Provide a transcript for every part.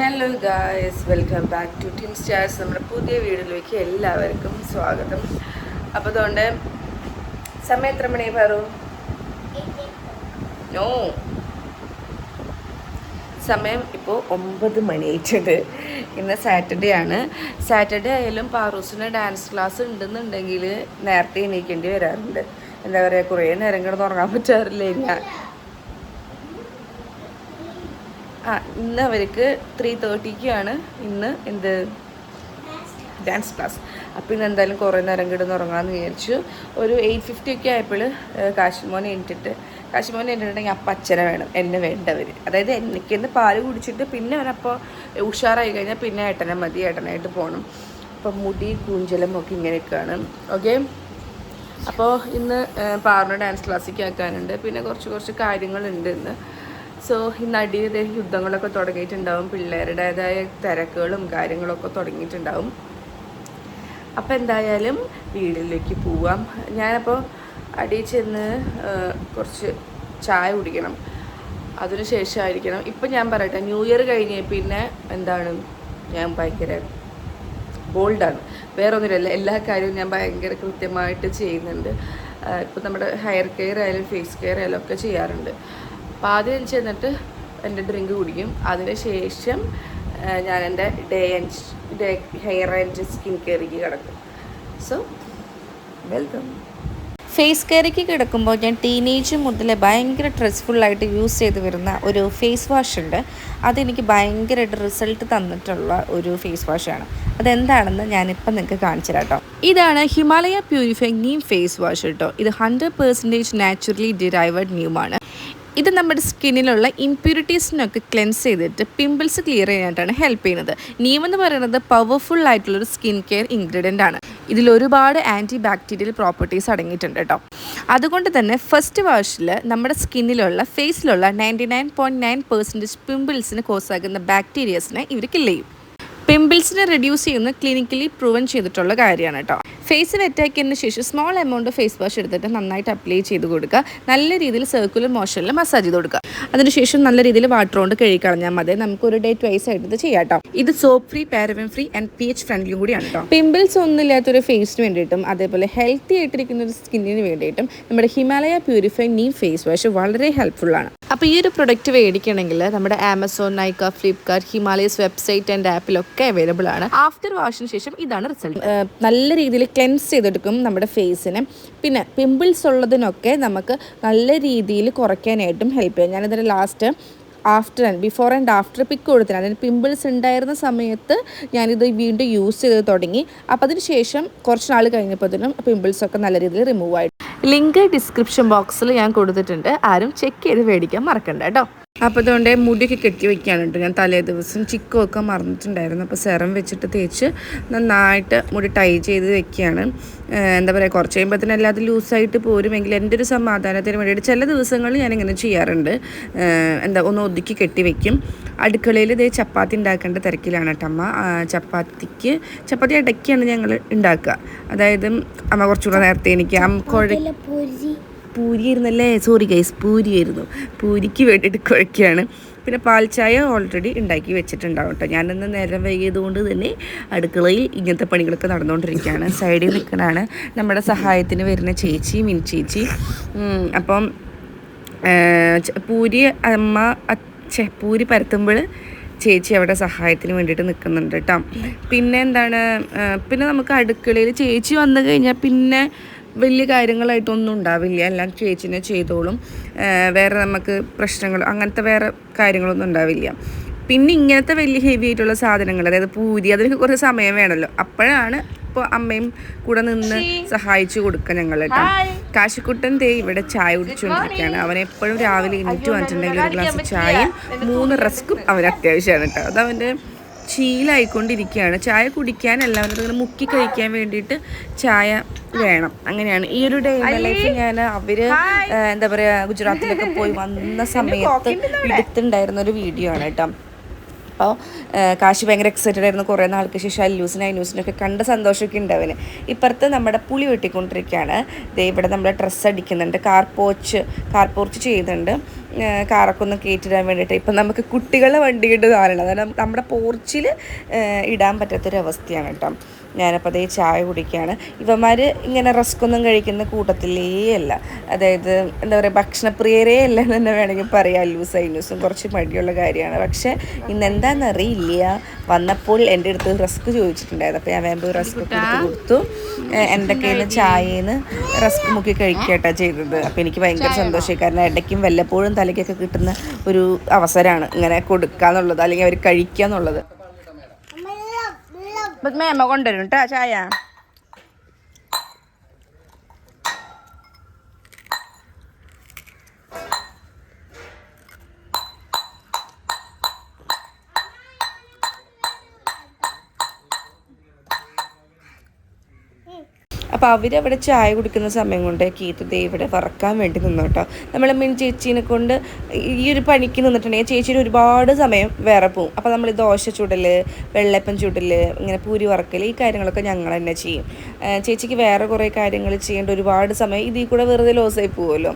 Hello guys welcome back to team stars നമ്മുടെ പുതിയ വീഡിയോയിലേക്ക് എല്ലാവർക്കും സ്വാഗതം. അപ്പോൾ അതുകൊണ്ട് സമയം എത്ര മണി പറു നോ സമയം ഇപ്പോൾ ഒമ്പത് മണിയായിട്ടുണ്ട് ഇന്ന് സാറ്റർഡേ ആണ്. സാറ്റർഡേ ആയാലും പാറൂസിന് ഡാൻസ് ക്ലാസ് ഉണ്ടെന്നുണ്ടെങ്കിൽ നേരത്തെ എണീക്കേണ്ടി വരാറുണ്ട്. എന്താ പറയുക കുറേ നേരം കിടന്ന് ഉറങ്ങാൻ പറ്റാറില്ല ഞാൻ ആ ഇന്ന് അവർക്ക് ത്രീ തേർട്ടിക്കാണ് ഇന്ന് എന്ത്? ഡാൻസ് ക്ലാസ് അപ്പോൾ ഇന്ന് എന്തായാലും കുറേ നേരം കിടന്ന് ഉറങ്ങാമെന്ന് വിചാരിച്ചു. ഒരു എയ്റ്റ് ഫിഫ്റ്റി ഒക്കെ ആയപ്പോൾ കാശിമോനെ എണീറ്റിട്ട് കാശിമോനെ എണീറ്റിട്ടുണ്ടെങ്കിൽ അപ്പം അച്ഛനെ വേണം എന്നെ വേണ്ടവർ അതായത് എനിക്ക് എന്ന് പാൽ കുടിച്ചിട്ട് പിന്നെ അവനപ്പോൾ ഉഷാറായി കഴിഞ്ഞാൽ പിന്നെ ഏട്ടനെ മതി ഏട്ടനായിട്ട് പോകണം അപ്പം മുടി കൂഞ്ചലം ഒക്കെ ഇങ്ങനെയൊക്കെയാണ്. ഓക്കെ അപ്പോൾ ഇന്ന് പാറിന് ഡാൻസ് ക്ലാസ്സിലേക്ക് ആക്കാനുണ്ട്. പിന്നെ കുറച്ച് കുറച്ച് കാര്യങ്ങളുണ്ട് ഇന്ന്. സോ ഇന്ന് അടിയത് യുദ്ധങ്ങളൊക്കെ തുടങ്ങിയിട്ടുണ്ടാവും. പിള്ളേരുടേതായ തിരക്കുകളും കാര്യങ്ങളൊക്കെ തുടങ്ങിയിട്ടുണ്ടാവും. അപ്പം എന്തായാലും വീടിലേക്ക് പോവാം. ഞാനപ്പോൾ അടിയിൽ ചെന്ന് കുറച്ച് ചായ കുടിക്കണം. അതിന് ശേഷമായിരിക്കണം. ഇപ്പം ഞാൻ പറയട്ടെ ന്യൂ ഇയർ കഴിഞ്ഞ് പിന്നെ എന്താണ്? ഞാൻ ഭയങ്കര ബോൾഡാണ്. വേറെ ഒന്നുമില്ല എല്ലാ കാര്യവും ഞാൻ ഭയങ്കര കൃത്യമായിട്ട് ചെയ്യുന്നുണ്ട്. ഇപ്പം നമ്മുടെ ഹെയർ കെയർ ആയാലും ഫേസ് കെയർ ആയാലും ഒക്കെ ചെയ്യാറുണ്ട്. അപ്പോൾ ആദ്യം ചെന്നിട്ട് എന്റെ ഡ്രിങ്ക് കുടിക്കും. അതിന് ശേഷം ഞാൻ എന്റെ day and day hair and skin കെയറിക്ക് കിടക്കും. So welcome. ഫേസ് കെയറിക്ക് കിടക്കുമ്പോൾ ഞാൻ ടീനേജ് മുതൽ ഭയങ്കര സ്ട്രെസ്ഫുള്ളായിട്ട് യൂസ് ചെയ്ത് വരുന്ന ഒരു ഫേസ് വാഷ് ഉണ്ട്. അതെനിക്ക് ഭയങ്കരമായിട്ട് റിസൾട്ട് തന്നിട്ടുള്ള ഒരു ഫേസ് വാഷാണ് അതെന്താണെന്ന് ഞാനിപ്പോൾ നിങ്ങൾക്ക് കാണിച്ചു കേട്ടോ. ഇതാണ് Himalaya purify neem face wash കേട്ടോ. ഇത് ഹൺഡ്രഡ് പെർസെന്റേജ് നാച്ചുറലി ഡിറൈവഡ് ന്യൂമാണ് ഇത് നമ്മുടെ സ്കിന്നിലുള്ള ഇമ്പ്യൂരിറ്റീസിനൊക്കെ ക്ലെൻസ് ചെയ്തിട്ട് പിമ്പിൾസ് ക്ലിയർ ചെയ്യാനായിട്ടാണ് ഹെൽപ്പ് ചെയ്യുന്നത്. നീം എന്ന് പറയുന്നത് പവർഫുൾ ആയിട്ടുള്ള ഒരു സ്കിൻ കെയർ ഇൻഗ്രീഡിയന്റ് ആണ്. ഇതിൽ ഒരുപാട് ആന്റി ബാക്ടീരിയൽ പ്രോപ്പർട്ടീസ് അടങ്ങിയിട്ടുണ്ട് കേട്ടോ. അതുകൊണ്ട് തന്നെ ഫസ്റ്റ് വാഷിൽ നമ്മുടെ സ്കിന്നിലുള്ള ഫേസിലുള്ള ninety nine point nine percentage പിമ്പിൾസിന് കോസാകുന്ന ബാക്ടീരിയസിനെ ഇവർ കില്ല് ചെയ്യും. പിമ്പിൾസിനെ റെഡ്യൂസ് ചെയ്യുന്ന ക്ലിനിക്കലി പ്രൂവൻ ചെയ്തിട്ടുള്ള കാര്യമാണ് കേട്ടോ. ഫേസ് വെറ്റാക്കിയതിന് ശേഷം സ്മോൾ എമൗണ്ട് ഫേസ് വാഷ് എടുത്തിട്ട് നന്നായിട്ട് അപ്ലൈ ചെയ്ത് കൊടുക്കുക. നല്ല രീതിയിൽ സർക്കുലർ മോഷനിൽ മസാജ് ചെയ്ത് കൊടുക്കുക. അതിനുശേഷം നല്ല രീതിയിൽ വാട്ടർ കൊണ്ട് കഴുകി കളഞ്ഞാൽ മതി. നമുക്ക് ഒരു ഡേ ട്വൈസ് ആയിട്ട് ഇത് ചെയ്യാം കേട്ടോ ഇത് soap free paraben free and P H ഫ്രണ്ട്ലിയും കൂടിയാണ് കേട്ടോ പിമ്പിൾസ് ഒന്നും ഇല്ലാത്തൊരു ഫേസിന് വേണ്ടിയിട്ടും അതേപോലെ ഹെൽത്തി ആയിട്ടിരിക്കുന്ന ഒരു സ്കിന്നിന് വേണ്ടിയിട്ടും നമ്മുടെ Himalaya purify neem face wash വളരെ ഹെൽപ്ഫുൾ ആണ്. അപ്പോൾ ഈ ഒരു പ്രൊഡക്റ്റ് മേടിക്കണമെങ്കിൽ നമ്മുടെ Amazon Nykaa Flipkart Himalaya's website and ആപ്പിലൊക്കെ available ആണ്. ആഫ്റ്റർ വാഷിന് ശേഷം ഇതാണ് റിസൾട്ട് നല്ല രീതിയിൽ ക്ലെൻസ് ചെയ്തെടുക്കും നമ്മുടെ ഫേസിനെ പിന്നെ പിമ്പിൾസ് ഉള്ളതിനൊക്കെ നമുക്ക് നല്ല രീതിയിൽ കുറയ്ക്കാനായിട്ടും ഹെൽപ്പ് ചെയ്യും. ഞാനിതിന്റെ last after and before and after pic കൊടുത്തിന്. അതിന് പിമ്പിൾസ് ഉണ്ടായിരുന്ന സമയത്ത് ഞാനിത് വീണ്ടും യൂസ് ചെയ്ത് തുടങ്ങി. അപ്പോൾ അതിന് ശേഷം കുറച്ച് നാൾ കഴിഞ്ഞപ്പോഴത്തേനും പിമ്പിൾസൊക്കെ നല്ല രീതിയിൽ റിമൂവ് ആയിട്ട് ലിങ്ക് ഡിസ്ക്രിപ്ഷൻ ബോക്സിൽ ഞാൻ കൊടുത്തിട്ടുണ്ട്. ആരും ചെക്ക് ചെയ്ത് മേടിക്കാൻ മറക്കണ്ട കേട്ടോ. അപ്പോൾ അതുകൊണ്ട് മുടിയൊക്കെ കെട്ടി വയ്ക്കുകയാണ് കേട്ടോ. ഞാൻ തലേ ദിവസം ചിക്കുമൊക്കെ മറന്നിട്ടുണ്ടായിരുന്നു. അപ്പോൾ സെറം വെച്ചിട്ട് തേച്ച് നന്നായിട്ട് മുടി ടൈ ചെയ്ത് വെക്കുകയാണ് എന്താ പറയുക കുറച്ച് കഴിയുമ്പോഴത്തേനും അല്ലാതെ ലൂസായിട്ട് പോരുമെങ്കിൽ എന്റെ ഒരു സമാധാനത്തിന് വേണ്ടിയിട്ട് ചില ദിവസങ്ങളിൽ ഞാനിങ്ങനെ ചെയ്യാറുണ്ട്. എന്താ ഒന്ന് ഒതുക്കി കെട്ടി വെക്കും. അടുക്കളയിൽ ഇതേ ചപ്പാത്തി ഉണ്ടാക്കേണ്ട തിരക്കിലാണ് കേട്ടോ അമ്മ. ചപ്പാത്തിക്ക് ചപ്പാത്തി ഇടയ്ക്കാണ് ഞങ്ങൾ ഉണ്ടാക്കുക. അതായത് അമ്മ കുറച്ചുകൂടെ നേരത്തെ എനിക്ക് അമ്മ കുഴ പൂരി അല്ലേ സോറി ഗൈസ് പൂരിയായിരുന്നു. പൂരിക്ക് വേണ്ടിയിട്ട് കുഴക്കുകയാണ് പിന്നെ പാൽ ചായ ഓൾറെഡി ഉണ്ടാക്കി വെച്ചിട്ടുണ്ടാവും കേട്ടോ ഞാനിന്ന് നേരം വൈകിയതുകൊണ്ട് തന്നെ അടുക്കളയിൽ ഇങ്ങനത്തെ പണികളൊക്കെ നടന്നുകൊണ്ടിരിക്കുകയാണ് സൈഡിൽ നിൽക്കണതാണ് നമ്മുടെ സഹായത്തിന് വരുന്ന ചേച്ചി മിൻ ചേച്ചി. അപ്പം പൂരി അമ്മ പൂരി പരത്തുമ്പോൾ ചേച്ചി അവിടെ സഹായത്തിന് വേണ്ടിയിട്ട് നിൽക്കുന്നുണ്ട് കേട്ടോ പിന്നെ എന്താണ് പിന്നെ നമുക്ക് അടുക്കളയിൽ ചേച്ചി വന്നു കഴിഞ്ഞാൽ പിന്നെ വലിയ കാര്യങ്ങളായിട്ടൊന്നും ഉണ്ടാവില്ല. എല്ലാം ചേച്ചിനെ ചെയ്തോളും. വേറെ നമുക്ക് പ്രശ്നങ്ങൾ അങ്ങനത്തെ വേറെ കാര്യങ്ങളൊന്നും ഉണ്ടാവില്ല. പിന്നെ ഇങ്ങനത്തെ വലിയ ഹെവി ആയിട്ടുള്ള സാധനങ്ങൾ അതായത് പൂരി അതിനൊക്കെ കുറച്ച് സമയം വേണമല്ലോ. അപ്പോഴാണ് ഇപ്പോൾ അമ്മയും കൂടെ നിന്ന് സഹായിച്ചു കൊടുക്കുക ഞങ്ങൾ കേട്ടോ കാശിക്കുട്ടൻ ദേ ഇവിടെ ചായ കുടിച്ചുകൊണ്ടിരിക്കുകയാണ്. അവൻ എപ്പോഴും രാവിലെ എണീറ്റ് വന്നിട്ടുണ്ടെങ്കിൽ ഒരു ഗ്ലാസ് ചായയും മൂന്ന് റസ്ക്കും അവന് അത്യാവശ്യമാണ് കേട്ടോ അത് അവന്റെ ശീലമായിക്കൊണ്ടിരിക്കുകയാണ് ചായ കുടിക്കാനല്ല ഇങ്ങനെ മുക്കി കഴിക്കാൻ വേണ്ടിയിട്ട് ചായ വേണം. അങ്ങനെയാണ്. ഈ ഒരു ഡേ ലൈഫ് ഞാൻ അവർ എന്താ പറയാ ഗുജറാത്തിലൊക്കെ പോയി വന്ന സമയത്ത് എടുത്തിട്ടുണ്ടായിരുന്ന ഒരു വീഡിയോ ആണ് കേട്ടോ. അപ്പോൾ കാശി ഭയങ്കര എക്സൈറ്റഡ് ആയിരുന്നു. കുറേ നാൾക്ക് ശേഷം അല്ലൂസിനും അനൂസിനൊക്കെ കണ്ട സന്തോഷമൊക്കെ ഉണ്ട് അവന്. ഇപ്പുറത്ത് നമ്മുടെ പുളി വെട്ടിക്കൊണ്ടിരിക്കുകയാണ്. ദേ ഇവിടെ നമ്മുടെ ഡ്രസ്സ് അടിക്കുന്നുണ്ട്. കാർ പോച്ച് കാർ പോർച്ച് ചെയ്യുന്നുണ്ട് കാറൊക്കെ ഒന്ന് കയറ്റിടാൻ വേണ്ടിയിട്ട്. ഇപ്പം നമുക്ക് കുട്ടികളെ വണ്ടി കൊണ്ട് കാണണം അതായത് നമ്മുടെ പോർച്ചിൽ ഇടാൻ പറ്റാത്തൊരവസ്ഥയാണ് കേട്ടോ. ഞാനപ്പോൾ അതേ ചായ കുടിക്കുകയാണ് ഇവന്മാർ ഇങ്ങനെ റസ്ക് ഒന്നും കഴിക്കുന്ന കൂട്ടത്തിലേ അല്ല. അതായത് എന്താ പറയുക ഭക്ഷണപ്രിയരേ അല്ല എന്ന് തന്നെ വേണമെങ്കിൽ പറയാം. ലൂസ് ഐനൂസും കുറച്ച് മടിയുള്ള കാര്യമാണ്. പക്ഷേ ഇന്ന് എന്താണെന്നറിയില്ല വന്നപ്പോൾ എന്റെ അടുത്ത് റസ്ക് ചോദിച്ചിട്ടുണ്ടായിരുന്നു. അപ്പോൾ ഞാൻ വേമ്പോ റസ്ക് കൊടുത്ത് കൊടുത്തു. എന്റെ കയ്യിൽ നിന്ന് ചായയിൽ റസ്ക് മുക്കി കഴിക്കട്ടെ ചെയ്തത്. അപ്പോൾ എനിക്ക് ഭയങ്കര സന്തോഷമായി. കാരണം ഇടയ്ക്കും വല്ലപ്പോഴും തലയ്ക്കൊക്കെ കിട്ടുന്ന ഒരു അവസരമാണ് ഇങ്ങനെ കൊടുക്കുക എന്നുള്ളത് അല്ലെങ്കിൽ അവർ കഴിക്കുക എന്നുള്ളത് മേമ കൊണ്ടുവരും കേട്ടോ ചായ. അപ്പോൾ അവരവിടെ ചായ കുടിക്കുന്ന സമയം കൊണ്ട് കീത്തു ദേ ഇവിടെ വറക്കാൻ വേണ്ടി നിന്നു കേട്ടോ. നമ്മൾ മീൻ ചേച്ചീനെ കൊണ്ട് ഈ ഒരു പണിക്ക് നിന്നിട്ടുണ്ടെങ്കിൽ ചേച്ചിയിൽ ഒരുപാട് സമയം വേറെ പോവും അപ്പോൾ നമ്മൾ ദോശ ചുടൽ വെള്ളപ്പം ചുടൽ ഇങ്ങനെ പൂരി വറക്കൽ ഈ കാര്യങ്ങളൊക്കെ ഞങ്ങൾ തന്നെ ചെയ്യും. ചേച്ചിക്ക് വേറെ കുറേ കാര്യങ്ങൾ ചെയ്യേണ്ട ഒരുപാട് സമയം ഇതിൽ കൂടെ വെറുതെ ലോസായി പോകുമല്ലോ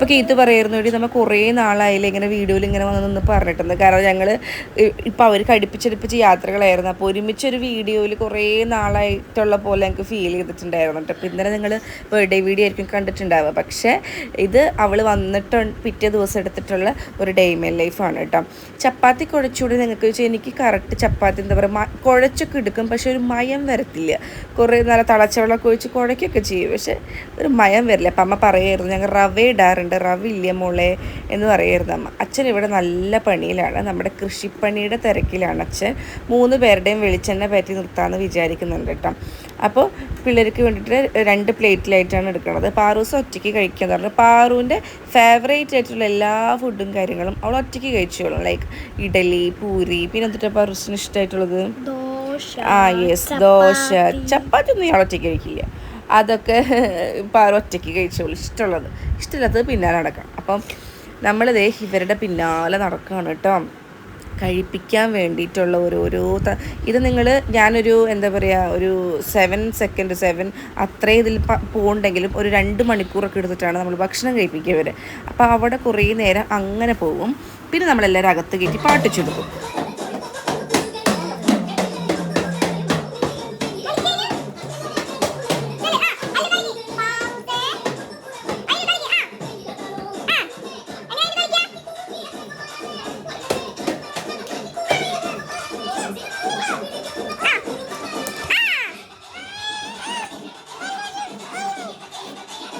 അപ്പോൾ കീത്ത് പറയായിരുന്നു വേണ്ടി നമ്മൾ കുറേ നാളായില്ല ഇങ്ങനെ വീഡിയോയിൽ ഇങ്ങനെ വന്ന് നിന്ന് പറഞ്ഞിട്ടുണ്ട് കാരണം ഞങ്ങൾ ഇപ്പോൾ അവർ കടുപ്പിച്ചടുപ്പിച്ച് യാത്രകളായിരുന്നു. അപ്പോൾ ഒരുമിച്ചൊരു വീഡിയോയിൽ കുറേ നാളായിട്ടുള്ള പോലെ ഞങ്ങൾക്ക് ഫീൽ ചെയ്തിട്ടുണ്ടായിരുന്നു കേട്ടോ അപ്പോൾ ഇന്നലെ നിങ്ങൾ ബർത്ത്ഡേ വീഡിയോ ആയിരിക്കും കണ്ടിട്ടുണ്ടാവുക. പക്ഷേ ഇത് അവൾ വന്നിട്ട് പിറ്റേ ദിവസം എടുത്തിട്ടുള്ള ഒരു ഡേ മൈൻ ലൈഫാണ് കേട്ടോ ചപ്പാത്തി കുഴച്ചുകൂടി നിങ്ങൾക്ക് വെച്ചാൽ എനിക്ക് കറക്റ്റ് ചപ്പാത്തി എന്താ പറയുക മ- കുഴച്ചൊക്കെ എടുക്കും പക്ഷെ ഒരു മയം വരത്തില്ല. കുറേ നല്ല തളച്ചവെള്ളമൊക്കെ ഒഴിച്ച് കുഴയ്ക്കൊക്കെ ചെയ്യും. പക്ഷേ ഒരു മയം വരില്ല. അപ്പം അമ്മ പറയായിരുന്നു ഞങ്ങൾ റവ ഇടാറുണ്ട്. റവ ഇല്ല മോളെ എന്ന് പറയരുത് അമ്മ. അച്ഛൻ ഇവിടെ നല്ല പണിയിലാണ്. നമ്മുടെ കൃഷിപ്പണിയുടെ തിരക്കിലാണ് അച്ഛൻ. മൂന്ന് പേരുടെയും വെളിച്ചെണ്ണ പറ്റി നിർത്താമെന്ന് വിചാരിക്കുന്നുണ്ട് കേട്ടോ. അപ്പോൾ പിള്ളേർക്ക് വേണ്ടിയിട്ട് രണ്ട് പ്ലേറ്റിലായിട്ടാണ് എടുക്കുന്നത് പാറൂസ് ഒറ്റയ്ക്ക് കഴിക്കാന്ന് പറഞ്ഞു. പാറുവിന്റെ ഫേവറേറ്റ് ആയിട്ടുള്ള എല്ലാ ഫുഡും കാര്യങ്ങളും അവൾ ഒറ്റയ്ക്ക് കഴിച്ചോളും. ലൈക്ക് ഇഡലി പൂരി പിന്നെ എന്നിട്ട് പാറൂസിന് ഇഷ്ടമായിട്ടുള്ളത്? ആ യെസ് ദോശ. ചപ്പാത്തി ഒന്നും ഇയാൾ ഒറ്റയ്ക്ക് കഴിക്കില്ല. അതൊക്കെ പാറ ഒറ്റയ്ക്ക് കഴിച്ചോളൂ ഇഷ്ടമുള്ളത്. ഇഷ്ടമില്ലാത്തത് പിന്നാലെ നടക്കണം അപ്പം നമ്മളിതേ ഇവരുടെ പിന്നാലെ നടക്കുകയാണ് കേട്ടോ. കഴിപ്പിക്കാൻ വേണ്ടിയിട്ടുള്ള ഓരോരോ ത- ഇത് നിങ്ങൾ ഞാനൊരു എന്താ പറയുക ഒരു സെവൻ സെക്കൻഡ് സെവൻ അത്രയും ഇതിൽ പോകണ്ടെങ്കിലും ഒരു രണ്ട് മണിക്കൂറൊക്കെ എടുത്തിട്ടാണ് നമ്മൾ ഭക്ഷണം കഴിപ്പിക്കുക ഇവരെ. അപ്പോൾ അവിടെ കുറേ നേരം അങ്ങനെ പോകും പിന്നെ നമ്മളെല്ലാവരും അകത്ത് കയറ്റി പാട്ടിച്ചു കൊടുക്കും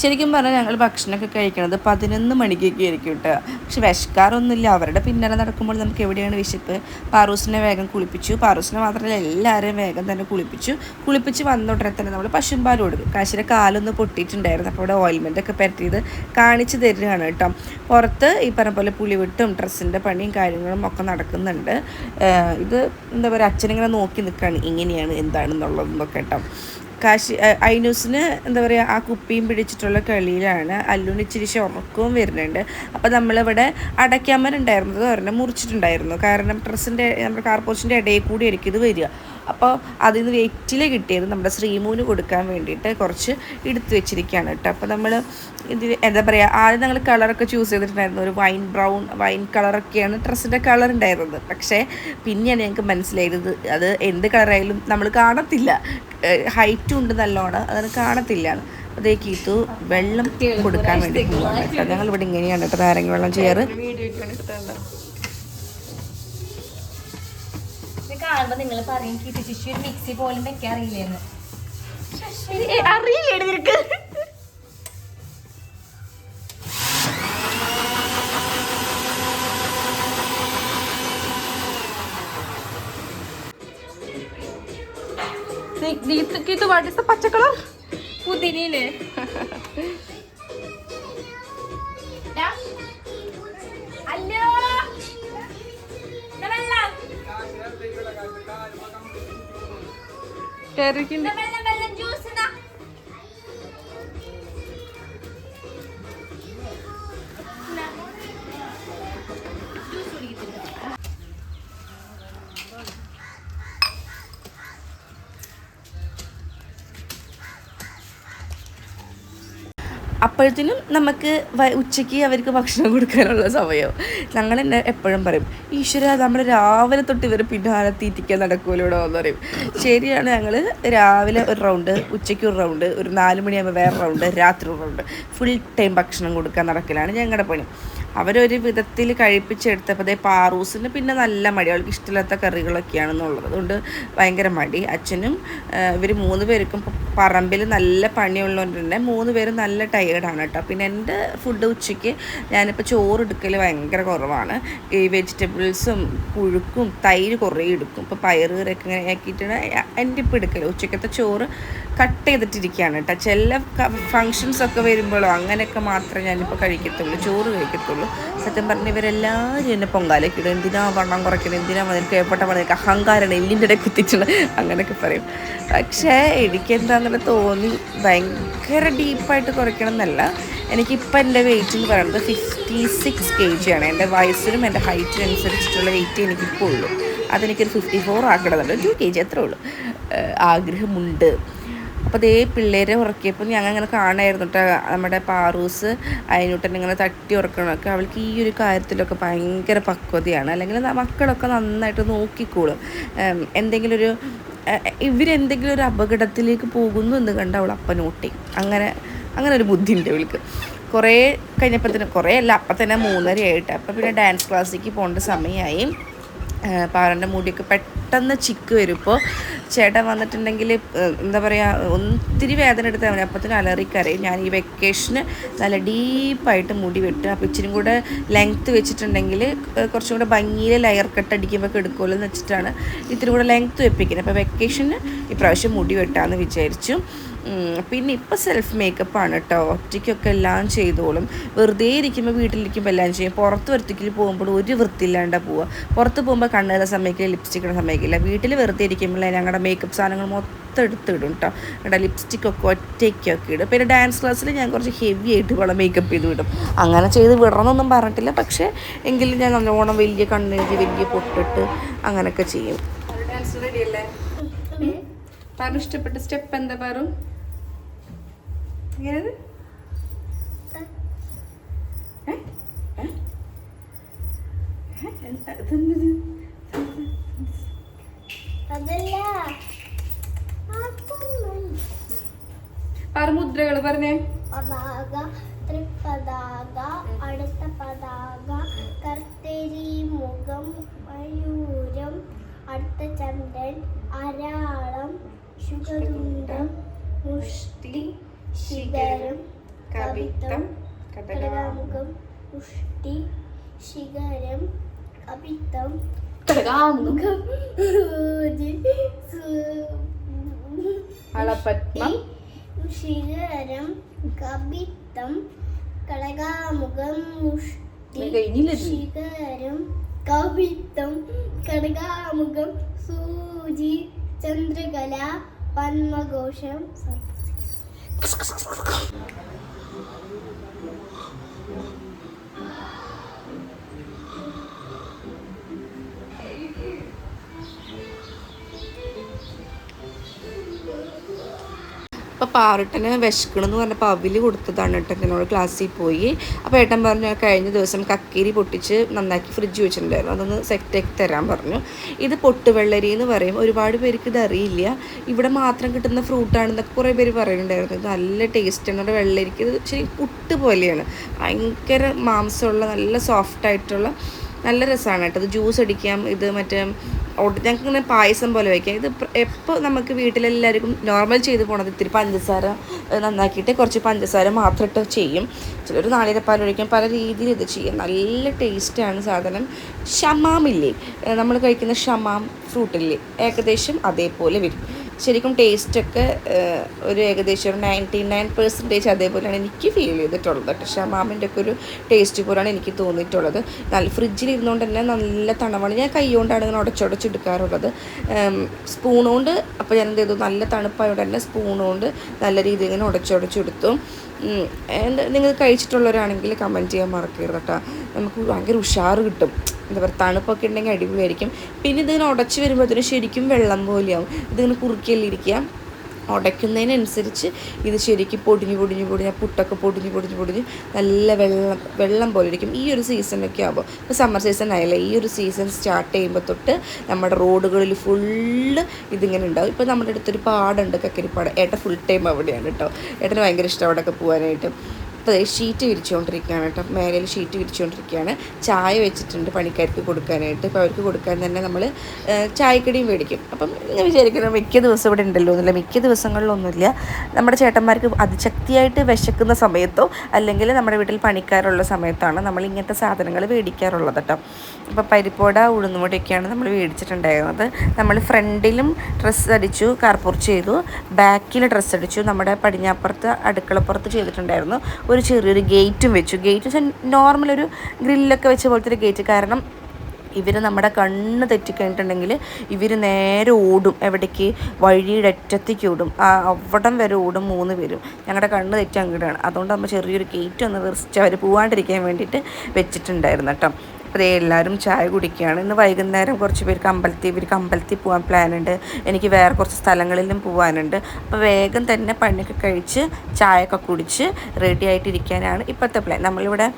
ശരിക്കും പറഞ്ഞാൽ ഞങ്ങൾ ഭക്ഷണമൊക്കെ കഴിക്കണത് പതിനൊന്ന് മണിക്കൊക്കെ ആയിരിക്കും കേട്ടോ പക്ഷെ വിശക്കാറൊന്നുമില്ല. അവരുടെ പിന്നാലെ നടക്കുമ്പോൾ നമുക്ക് എവിടെയാണ് വിശപ്പ്? പാറൂസിനെ വേഗം കുളിപ്പിച്ചു. പാറൂസിനെ മാത്രമല്ല എല്ലാവരെയും വേഗം തന്നെ കുളിപ്പിച്ചു. കുളിപ്പിച്ച് വന്ന ഉടനെ തന്നെ നമ്മൾ പശുമ്പാൽ കൊടുക്കും. കാശിന്റെ കാലൊന്ന് പൊട്ടിയിട്ടുണ്ടായിരുന്നു. അപ്പോൾ അവിടെ ഓയിൽമെന്റ് ഒക്കെ പറ്റിയത് കാണിച്ചു തരികയാണ് കേട്ടോ പുറത്ത് ഈ പറഞ്ഞ പോലെ പുളിവിട്ടും ഡ്രസ്സിന്റെ പണിയും കാര്യങ്ങളും ഒക്കെ നടക്കുന്നുണ്ട്. ഇത് എന്താ പറയുക അച്ഛനിങ്ങനെ നോക്കി നിൽക്കുകയാണ്. ഇങ്ങനെയാണ് എന്താണെന്നുള്ളതെന്നൊക്കെ കേട്ടോ കാശി ഐനൂസിന് എന്താ പറയുക ആ കുപ്പിയും പിടിച്ചിട്ടുള്ള കളിയിലാണ് അല്ലുന് ഇച്ചിരി ഉറക്കവും വരുന്നുണ്ട്. അപ്പോൾ നമ്മളിവിടെ അടയ്ക്കാമരുണ്ടായിരുന്നത് ഒരെണ്ണം മുറിച്ചിട്ടുണ്ടായിരുന്നു. കാരണം ഡ്രസ്സിന്റെ നമ്മുടെ കാർപോച്ചിന്റെ ഇടയിൽ കൂടി ആയിരിക്കും ഇത് വരിക. അപ്പോൾ അതിൽ നിന്ന് വെറ്റിൽ കിട്ടിയത് നമ്മുടെ ശ്രീമൂന് കൊടുക്കാൻ വേണ്ടിയിട്ട് കുറച്ച് എടുത്തു വെച്ചിരിക്കുകയാണ് കേട്ടോ. അപ്പോൾ നമ്മൾ ഇത് എന്താ പറയുക ആദ്യം ഞങ്ങൾ കളറൊക്കെ ചൂസ് ചെയ്തിട്ടുണ്ടായിരുന്നു. ഒരു വൈൻ ബ്രൗൺ വൈൻ കളറൊക്കെയാണ് ഡ്രസ്സിന്റെ കളർ ഉണ്ടായിരുന്നത്. പക്ഷേ പിന്നെയാണ് ഞങ്ങൾക്ക് മനസ്സിലായത് അത് എന്ത് കളറായാലും നമ്മൾ കാണത്തില്ല. ഹൈറ്റും ഉണ്ട് നല്ലോണം അതിന് കാണത്തില്ല. അതേ കീത്തു വെള്ളം കൊടുക്കാൻ വേണ്ടി പോവാണ് കേട്ടോ. ഞങ്ങൾ ഇവിടെ ഇങ്ങനെയാണ് കേട്ടോ. നാരങ്ങ വെള്ളം ചെയ്യാറ് ഇത് കാണുമ്പോ നിങ്ങൾ പറയും കിട്ടി ശിശു ഒരു മിക്സി പോലും വെക്കാറില്ലെന്ന്. അറിയില്ലേ നിനക്ക്? ഗീത്ത് വാട്ട് ദാ അപ്പോഴത്തേനും നമുക്ക് ഉച്ചയ്ക്ക് അവർക്ക് ഭക്ഷണം കൊടുക്കാനുള്ള സമയം. ഞങ്ങൾ എന്നെ എപ്പോഴും പറയും ഈശ്വര നമ്മൾ രാവിലെ തൊട്ട് ഇവർ പിന്നാലെ തീറ്റിക്കാൻ നടക്കൂലൂടോ എന്ന് പറയും. ശരിയാണ് ഞങ്ങൾ രാവിലെ ഒരു റൗണ്ട് ഉച്ചയ്ക്ക് ഒരു റൗണ്ട് ഒരു നാല് മണിയാകുമ്പോൾ വേറെ റൗണ്ട് രാത്രി ഒരു റൗണ്ട് ഫുൾ ടൈം ഭക്ഷണം കൊടുക്കാൻ നടക്കലാണ് ഞങ്ങളുടെ പണി. അവരൊരു വിധത്തിൽ കഴിപ്പിച്ചെടുത്തപ്പോൾ അതേ പാറൂസിന് പിന്നെ നല്ല മടി. അവൾക്ക് ഇഷ്ടമില്ലാത്ത കറികളൊക്കെയാണെന്നുള്ളത്. അതുകൊണ്ട് ഭയങ്കര മടി. അച്ഛനും ഇവർ മൂന്ന് പേർക്കും പറമ്പിൽ നല്ല പണിയുള്ളതുകൊണ്ട് തന്നെ മൂന്ന് പേരും നല്ല ടയേർഡാണ് കേട്ടോ. പിന്നെ എന്റെ ഫുഡ് ഉച്ചയ്ക്ക് ഞാനിപ്പോൾ ചോറ് എടുക്കൽ ഭയങ്കര കുറവാണ്. ഈ വെജിറ്റബിൾസും പുഴുക്കും തൈര് കുറേ എടുക്കും. ഇപ്പോൾ പയറ് കറിയൊക്കെ ഇങ്ങനെ ആക്കിയിട്ടാണ്. എന്റെ ഇപ്പോൾ എടുക്കൽ. ഉച്ചക്കത്തെ ചോറ് കട്ട് ചെയ്തിട്ടിരിക്കുകയാണ് കേട്ടോ. ചില ഫങ്ഷൻസ് ഒക്കെ വരുമ്പോഴോ അങ്ങനെയൊക്കെ മാത്രമേ ഞാനിപ്പോൾ കഴിക്കത്തുള്ളൂ ചോറ് കഴിക്കത്തുള്ളൂ. സത്യം പറഞ്ഞ ഇവരെല്ലാവരും എന്നെ പൊങ്കാലയ്ക്ക് ഇടും. എന്തിനാ വണ്ണം കുറയ്ക്കണം? എന്തിനാ നിനക്ക് ഏപ്പെട്ട പണിയൊക്കെ അഹങ്കാരം എല്ലിന്റെ ഇടയ്ക്ക് കുത്തിച്ചിട്ട് അങ്ങനെയൊക്കെ പറയും. പക്ഷേ എനിക്ക് എന്താണെന്ന് തോന്നി ഭയങ്കര ഡീപ്പായിട്ട് കുറയ്ക്കണം എന്നല്ല. എനിക്കിപ്പോൾ എന്റെ വെയിറ്റ് എന്ന് പറയുന്നത് ഫിഫ്റ്റി സിക്സ് കെ ജി ആണ്. എന്റെ വയസ്സിനും എന്റെ ഹൈറ്റിനും അനുസരിച്ചിട്ടുള്ള വെയിറ്റ് എനിക്കിപ്പോൾ ഉള്ളൂ. അതെനിക്കൊരു ഫിഫ്റ്റി ഫോർ ആക്കണമെന്നുണ്ട്. ടു കെ ജി അത്രേ ഉള്ളൂ. ആഗ്രഹമുണ്ട്. അപ്പോൾ അതേ പിള്ളേരെ ഉറക്കിയപ്പോൾ ഞങ്ങൾ അങ്ങനെ കാണായിരുന്നു കേട്ടോ നമ്മുടെ പാറൂസ് അതിനൂട്ടൻ ഇങ്ങനെ തട്ടി ഉറക്കണമൊക്കെ അവൾക്ക് ഈ ഒരു കാര്യത്തിലൊക്കെ ഭയങ്കര പക്വതയാണ്. അല്ലെങ്കിൽ മക്കളൊക്കെ നന്നായിട്ട് നോക്കിക്കോളും. എന്തെങ്കിലും ഒരു ഇവരെന്തെങ്കിലും ഒരു അപകടത്തിലേക്ക് പോകുന്നു എന്ന് കണ്ട അവൾ അപ്പനോട്ടി അങ്ങനെ അങ്ങനെ ഒരു ബുദ്ധിയുണ്ട് അവൾക്ക് കുറേ കഴിഞ്ഞപ്പോൾ തന്നെ കുറേ അല്ല അപ്പം തന്നെ മൂന്നര ആയിട്ട് അപ്പം പിന്നെ ഡാൻസ് ക്ലാസ്സിലേക്ക് പോകേണ്ട സമയമായി പാറന്റെ മുടിയൊക്കെ പെട്ടെന്ന് ചിക്ക് വരും. ഇപ്പോൾ ചേട്ടൻ വന്നിട്ടുണ്ടെങ്കിൽ എന്താ പറയുക ഒത്തിരി വേദന എടുത്ത് മതി. അപ്പത്തിന് അലറിക്കറിയും ഞാൻ ഈ വെക്കേഷന് നല്ല ഡീപ്പായിട്ട് മുടി വെട്ടും. അപ്പോൾ ഇച്ചിരി കൂടെ ലെങ്ത്ത് വെച്ചിട്ടുണ്ടെങ്കിൽ കുറച്ചും കൂടെ ഭംഗിയിൽ ലെയർ കട്ട് അടിക്കുമ്പോൾ എടുക്കുമല്ലോ എന്ന് വെച്ചിട്ടാണ് ഇത്തിരി കൂടെ ലെങ്ത്ത് വെപ്പിക്കുന്നത്. അപ്പോൾ വെക്കേഷന് ഇപ്രാവശ്യം മുടി വെട്ടാമെന്ന് വിചാരിച്ചു. പിന്നെ ഇപ്പം സെൽഫ് മേക്കപ്പാണ് കേട്ടോ. ഒറ്റയ്ക്കൊക്കെ എല്ലാം ചെയ്തോളും. വെറുതെ ഇരിക്കുമ്പോൾ വീട്ടിലിരിക്കുമ്പോൾ എല്ലാം ചെയ്യും. പുറത്ത് വൃത്തിക്കിൽ പോകുമ്പോൾ ഒരു വൃത്തിയില്ലാണ്ടാണ് പോവുക പുറത്ത് പോകുമ്പോൾ കണ്ണുകളെ സമയത്ത് ലിപ്സ്റ്റിക് ഇടാൻ സമ്മതിക്കില്ല വീട്ടിൽ വെറുതെ ഇരിക്കുമ്പോൾ ഞങ്ങളുടെ മേക്കപ്പ് സാധനങ്ങൾ മൊത്തം എടുത്തിടും കേട്ടോ ഞങ്ങളുടെ ലിപ്സ്റ്റിക്കൊക്കെ ഒറ്റയ്ക്കൊക്കെ ഇടും. പിന്നെ ഡാൻസ് ക്ലാസ്സിൽ ഞാൻ കുറച്ച് ഹെവി ആയിട്ട് വേണം മേക്കപ്പ് ചെയ്ത് വിടും. അങ്ങനെ ചെയ്ത് വിടണമെന്നൊന്നും പറഞ്ഞിട്ടില്ല. പക്ഷേ എങ്കിലും ഞാൻ നല്ലോണം വലിയ കണ്ണെഴുതി വലിയ പൊട്ടിട്ട് അങ്ങനെയൊക്കെ ചെയ്യും. ഡാൻസ് ഇഷ്ടപ്പെട്ട സ്റ്റെപ്പ് എന്താ പാറു? ഏ? പാറു മുദ്രകൾ പറഞ്ഞേ. പതാക ത്രിപതാക അടുത്ത പതാക കർത്തരി മുഖം മയൂരം അടുത്ത ചന്ദ്രൻ അരാളം ശുഭതുണ്ടം മുഷ്ടി ശിഖരം കവിത്തം കടകാമുഖം മുഷ്ടി ശിഖരം കവിത്തം കടകാമുഖം അളപത്മം. ശിഖരം കപിത്തം കടകാമുഖം? ശിഖരം കവിത്തം കടകാമുഖം സൂചി ചന്ദ്രകല പത്മഘോഷം പാറുട്ടന് വിശക്കണമെന്ന് പറഞ്ഞപ്പോൾ അവിൽ കൊടുത്തതാണ് കേട്ടോ എന്നോട് ക്ലാസ്സിൽ പോയി. അപ്പോൾ ഏട്ടൻ പറഞ്ഞു കഴിഞ്ഞ ദിവസം കക്കേരി പൊട്ടിച്ച് നന്നാക്കി ഫ്രിഡ്ജ് വെച്ചിട്ടുണ്ടായിരുന്നു. അതൊന്ന് സെറ്റാക്കി തരാൻ പറഞ്ഞു. ഇത് പൊട്ടുവെള്ളരി എന്ന് പറയും. ഒരുപാട് പേർക്ക് ഇത് അറിയില്ല. ഇവിടെ മാത്രം കിട്ടുന്ന ഫ്രൂട്ടാണെന്നൊക്കെ കുറേ പേര് പറയുന്നുണ്ടായിരുന്നു. ഇത് നല്ല ടേസ്റ്റാണ് ആണ് വെള്ളരിക്ക്. ഇത് ശരി പുട്ട് പോലെയാണ്. ഭയങ്കര മാംസമുള്ള നല്ല സോഫ്റ്റ് ആയിട്ടുള്ള നല്ല രസമാണ് കേട്ടോ. ഇത് ജ്യൂസ് അടിക്കാം ഇത് മറ്റേ ഞങ്ങൾക്ക് ഇങ്ങനെ പായസം പോലെ വയ്ക്കാം ഇത് എപ്പോൾ നമുക്ക് വീട്ടിലെല്ലാവർക്കും നോർമൽ ചെയ്ത് പോണത് ഇത്തിരി പഞ്ചസാര നന്നാക്കിയിട്ട് കുറച്ച് പഞ്ചസാര മാത്രം ഇട്ട് ചെയ്യും. ചിലർ നാളികപ്പാൽ ഒഴിക്കും. പല രീതിയിൽ ഇത് ചെയ്യും. നല്ല ടേസ്റ്റാണ് സാധനം. ഷമാമില്ലേ? നമ്മൾ കഴിക്കുന്ന ഷമാം ഫ്രൂട്ടില്ലേ? ഏകദേശം അതേപോലെ വരും. ശരിക്കും ടേസ്റ്റൊക്കെ ഒരു ഏകദേശം നയന്റി നയൻ പെർസെന്റേജ് അതേപോലെയാണ് എനിക്ക് ഫീൽ ചെയ്തിട്ടുള്ളത്. കേട്ടോ ഷമാമിന്റെ ഒക്കെ ഒരു ടേസ്റ്റ് പോലെയാണ് എനിക്ക് തോന്നിയിട്ടുള്ളത്. നല്ല ഫ്രിഡ്ജിൽ ഇരുന്നുകൊണ്ട് തന്നെ നല്ല തണവാണ്. ഞാൻ കൈ കൊണ്ടാണ് ഇങ്ങനെ ഉടച്ചുടച്ചെടുക്കാറുള്ളത് സ്പൂൺ കൊണ്ട് അപ്പോൾ ഞാൻ എന്ത് ചെയ്തു? നല്ല തണുപ്പായതുകൊണ്ട് തന്നെ സ്പൂൺ കൊണ്ട് നല്ല രീതിയിൽ ഇങ്ങനെ ഉടച്ചുടച്ചെടുത്തു നിങ്ങൾ കഴിച്ചിട്ടുള്ളവരാണെങ്കിൽ കമന്റ് ചെയ്യാൻ മറക്കരുത് കേട്ടോ. നമുക്ക് ഭയങ്കര ഉഷാറ് കിട്ടും. എന്താ പറയുക തണുപ്പൊക്കെ ഉണ്ടെങ്കിൽ അടിപൊളിയായിരിക്കും. പിന്നെ ഇതിങ്ങനെ ഉടച്ച് വരുമ്പോഴത്തേനും ശരിക്കും വെള്ളം പോലെയാവും. ഇതിങ്ങനെ കുറുക്കിയല്ലിരിക്കുക ഉടയ്ക്കുന്നതിനനുസരിച്ച് ഇത് ശരിക്കും പൊടിഞ്ഞ് പൊടിഞ്ഞ് പൊടിഞ്ഞ് പുട്ടൊക്കെ പൊടിഞ്ഞ് പൊടിഞ്ഞ് പൊടിഞ്ഞ് നല്ല വെള്ളം വെള്ളം പോലെ ഇരിക്കും. ഈ ഒരു സീസണൊക്കെ ആകുമ്പോൾ ഇപ്പോൾ സമ്മർ സീസൺ ആയല്ലേ ഈ ഒരു സീസൺ സ്റ്റാർട്ട് ചെയ്യുമ്പോൾ തൊട്ട് നമ്മുടെ റോഡുകളിൽ ഫുള്ള് ഇതിങ്ങനെ ഉണ്ടാവും. ഇപ്പോൾ നമ്മുടെ അടുത്തൊരു പാടുണ്ട് കക്കരിപ്പാട്. ഏട്ടൻ ഫുൾ ടൈം അവിടെയാണ് കേട്ടോ ഏട്ടന് ഭയങ്കര ഇഷ്ടം അവിടെയൊക്കെ പോകാനായിട്ട് ഇപ്പോൾ ഷീറ്റ് വിരിച്ചുകൊണ്ടിരിക്കുകയാണ് കേട്ടോ. മേലയിൽ ഷീറ്റ് വിരിച്ചുകൊണ്ടിരിക്കുകയാണ് ചായ വെച്ചിട്ടുണ്ട് പണിക്കാർക്ക് കൊടുക്കാനായിട്ട്. ഇപ്പോൾ അവർക്ക് കൊടുക്കാൻ തന്നെ നമ്മൾ ചായക്കടിയും മേടിക്കും. അപ്പം ഞാൻ വിചാരിക്കുന്നത് മിക്ക ദിവസം ഇവിടെ ഉണ്ടല്ലോ ഒന്നുമില്ല മിക്ക ദിവസങ്ങളിലൊന്നുമില്ല. നമ്മുടെ ചേട്ടന്മാർക്ക് അതിശക്തിയായിട്ട് വിശക്കുന്ന സമയത്തോ അല്ലെങ്കിൽ നമ്മുടെ വീട്ടിൽ പണിക്കാരുള്ള സമയത്താണ് നമ്മൾ ഇങ്ങനത്തെ സാധനങ്ങൾ മേടിക്കാറുള്ളത് കേട്ടോ. അപ്പോൾ പരിപ്പോട ഉഴുന്നുമുടിയൊക്കെയാണ് നമ്മൾ മേടിച്ചിട്ടുണ്ടായിരുന്നത്. നമ്മൾ ഫ്രണ്ടിലും ഡ്രസ്സ് അടിച്ചു കാർപ്പൂർ ചെയ്തു. ബാക്കിൽ ഡ്രസ്സ് അടിച്ചു. നമ്മുടെ പടിഞ്ഞാപ്പുറത്ത് അടുക്കളപ്പുറത്ത് ചെയ്തിട്ടുണ്ടായിരുന്നു. ചെറിയൊരു ഗേറ്റും വെച്ചു. ഗേറ്റ് വെച്ചാൽ നോർമൽ ഒരു ഗ്രില്ലൊക്കെ വെച്ച പോലത്തെ ഒരു ഗേറ്റ്. കാരണം ഇവർ നമ്മുടെ കണ്ണ് തെറ്റിക്കഴിഞ്ഞിട്ടുണ്ടെങ്കിൽ ഇവർ നേരെ ഓടും. എവിടേക്ക്? വഴിയുടെ അറ്റത്തേക്ക് ഓടും. അവിടം വരെ ഓടും മൂന്ന് പേരും. ഞങ്ങളുടെ കണ്ണ് തെറ്റി അങ്ങോട്ടാണ്. അതുകൊണ്ട് നമ്മൾ ചെറിയൊരു ഗേറ്റ് ഒന്ന് വിറിച്ച് അവർ പോവാണ്ടിരിക്കാൻ വേണ്ടിയിട്ട് വെച്ചിട്ടുണ്ടായിരുന്നു കേട്ടോ. അപ്പോൾ എല്ലാവരും ചായ കുടിക്കുകയാണ്. ഇന്ന് വൈകുന്നേരം കുറച്ച് പേർക്ക് അമ്പലത്തിൽ ഇവർക്ക് അമ്പലത്തിൽ പോകാൻ പ്ലാൻ ഉണ്ട് എനിക്ക് വേറെ കുറച്ച് സ്ഥലങ്ങളിലും പോകാനുണ്ട് അപ്പോൾ വേഗം തന്നെ പണിയൊക്കെ കഴിച്ച് ചായയൊക്കെ കുടിച്ച് റെഡി ആയിട്ടിരിക്കാനാണ് ഇപ്പോഴത്തെ പ്ലാൻ നമ്മളിവിടെ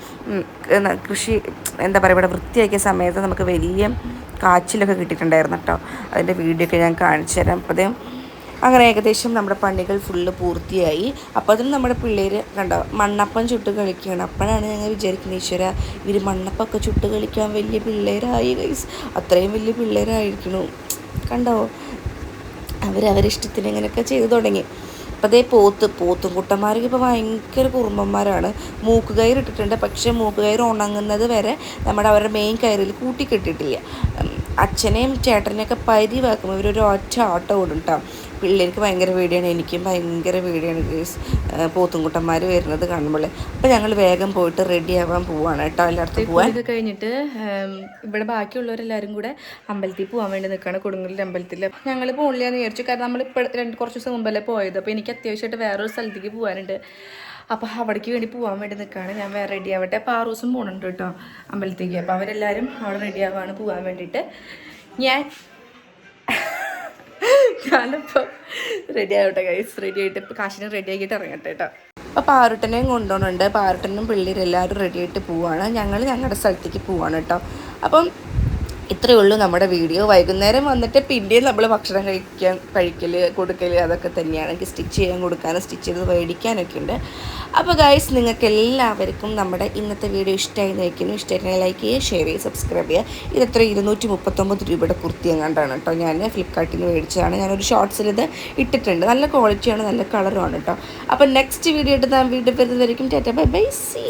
കൃഷി എന്താ പറയുക ഇവിടെ വൃത്തിയാക്കിയ സമയത്ത് നമുക്ക് വലിയ കാച്ചിലൊക്കെ കിട്ടിയിട്ടുണ്ടായിരുന്നു കേട്ടോ. അതിന്റെ വീഡിയോ ഒക്കെ ഞാൻ കാണിച്ചു തരാം അപ്പോൾ അതേ അങ്ങനെ ഏകദേശം നമ്മുടെ പണികൾ ഫുള്ള് പൂർത്തിയായി. അപ്പോൾ അതിന് നമ്മുടെ പിള്ളേർ കണ്ടോ മണ്ണപ്പം ചുട്ട് കളിക്കുകയാണ്. അപ്പോഴാണ് ഞങ്ങൾ വിചാരിക്കുന്നത് ഈശ്വര ഇവർ മണ്ണപ്പമൊക്കെ ചുട്ട് കളിക്കാൻ വലിയ പിള്ളേരായി ഗൈസ് അത്രയും വലിയ പിള്ളേരായിരിക്കണു. കണ്ടോ? അവരവരിഷ്ടത്തിന് ഇങ്ങനെയൊക്കെ ചെയ്തു തുടങ്ങി. അപ്പോൾ അതേ പോത്ത് പോത്തും കുട്ടന്മാർക്ക് ഇപ്പോൾ ഭയങ്കര കുറുമ്പന്മാരാണ്. മൂക്ക് കയറിട്ടിട്ടുണ്ട് പക്ഷേ മൂക്ക് ഉണങ്ങുന്നത് വരെ നമ്മുടെ അവരുടെ മെയിൻ കയറിൽ കൂട്ടിക്കെട്ടിട്ടില്ല. അച്ഛനെയും ചേട്ടനെയൊക്കെ പരിവാക്കും ഇവരൊരു ഒറ്റ ഓട്ടം ഓടും കേട്ടോ പിള്ളേർക്ക് ഭയങ്കര പേടിയാണ് എനിക്കും ഭയങ്കര പേടിയാണ് ഗേസ്. പോത്തുംകുട്ടന്മാർ വരുന്നത് കാണുമ്പോൾ അപ്പോൾ ഞങ്ങൾ വേഗം പോയിട്ട് റെഡി ആവാൻ പോവാണ് കേട്ടോ എല്ലായിടത്തും പോവാൻ. ഇത് കഴിഞ്ഞിട്ട് ഇവിടെ ബാക്കിയുള്ളവരെല്ലാവരും കൂടെ അമ്പലത്തിൽ പോകാൻ വേണ്ടി നിൽക്കുകയാണ് കൊടുങ്ങല്ലൂർ അമ്പലത്തിൽ ഞങ്ങൾ പോകണില്ലാന്ന് വിചാരിച്ചു കാരണം നമ്മൾ ഇപ്പോൾ രണ്ട് കുറച്ച് ദിവസം മുമ്പല്ലേ പോയത്. അപ്പോൾ എനിക്ക് അത്യാവശ്യമായിട്ട് വേറൊരു സ്ഥലത്തേക്ക് പോകാനുണ്ട് അപ്പോൾ അവിടേക്ക് വേണ്ടി പോകാൻ വേണ്ടി നിൽക്കുകയാണ് ഞാൻ വേറെ റെഡി ആവട്ടെ. ദിവസം പോകുന്നുണ്ട് കേട്ടോ അമ്പലത്തേക്ക് അപ്പോൾ അവരെല്ലാവരും അവിടെ റെഡി ആവാണ് പോകാൻ വേണ്ടിയിട്ട്. ഞാൻ ഞാനിപ്പോൾ റെഡി ആവട്ടെ ഗൈസ് റെഡി ആയിട്ട് ഇപ്പോൾ കാശിനെ റെഡി ആക്കിയിട്ട് ഇറങ്ങട്ടെ കേട്ടോ. അപ്പോൾ പാറുട്ടനെയും കൊണ്ടുപോകുന്നുണ്ട് പാറുട്ടനും പിള്ളേരും എല്ലാവരും റെഡി ആയിട്ട് പോവാണ്. ഞങ്ങൾ ഞങ്ങളുടെ സ്ഥലത്തേക്ക് പോവാണ് കേട്ടോ. അപ്പം ഇത്രയേ ഉള്ളൂ നമ്മുടെ വീഡിയോ. വൈകുന്നേരം വന്നിട്ട് പിന്നെയും നമ്മൾ ഭക്ഷണം കഴിക്കാൻ കഴിക്കൽ കൊടുക്കൽ അതൊക്കെ തന്നെയാണ് എനിക്ക് സ്റ്റിച്ച് ചെയ്യാൻ കൊടുക്കാനും സ്റ്റിച്ച് ചെയ്ത് മേടിക്കാനൊക്കെ ഉണ്ട്. അപ്പോൾ ഗൈസ് നിങ്ങൾക്ക് എല്ലാവർക്കും നമ്മുടെ ഇന്നത്തെ വീഡിയോ ഇഷ്ടമായി നയിക്കുന്നു ഇഷ്ടമായി ലൈക്ക് ചെയ്യുക ഷെയർ ചെയ്യുക സബ്സ്ക്രൈബ് ചെയ്യുക. ഇത് എത്ര? ഇരുന്നൂറ്റി മുപ്പത്തൊമ്പത് രൂപയുടെ കുർത്തി എങ്ങാണ്ടാണ് കേട്ടോ. ഞാൻ ഫ്ലിപ്കാർട്ടിൽ നിന്ന് മേടിച്ചതാണ്. ഞാനൊരു ഷോർട്സിൽ ഇത് ഇട്ടിട്ടുണ്ട്. നല്ല ക്വാളിറ്റിയാണ് നല്ല കളറുമാണ് കേട്ടോ. അപ്പോൾ നെക്സ്റ്റ് വീഡിയോ ആയിട്ട് ഞാൻ വീണ്ടും വരുന്നതായിരിക്കും. Tata bye bye C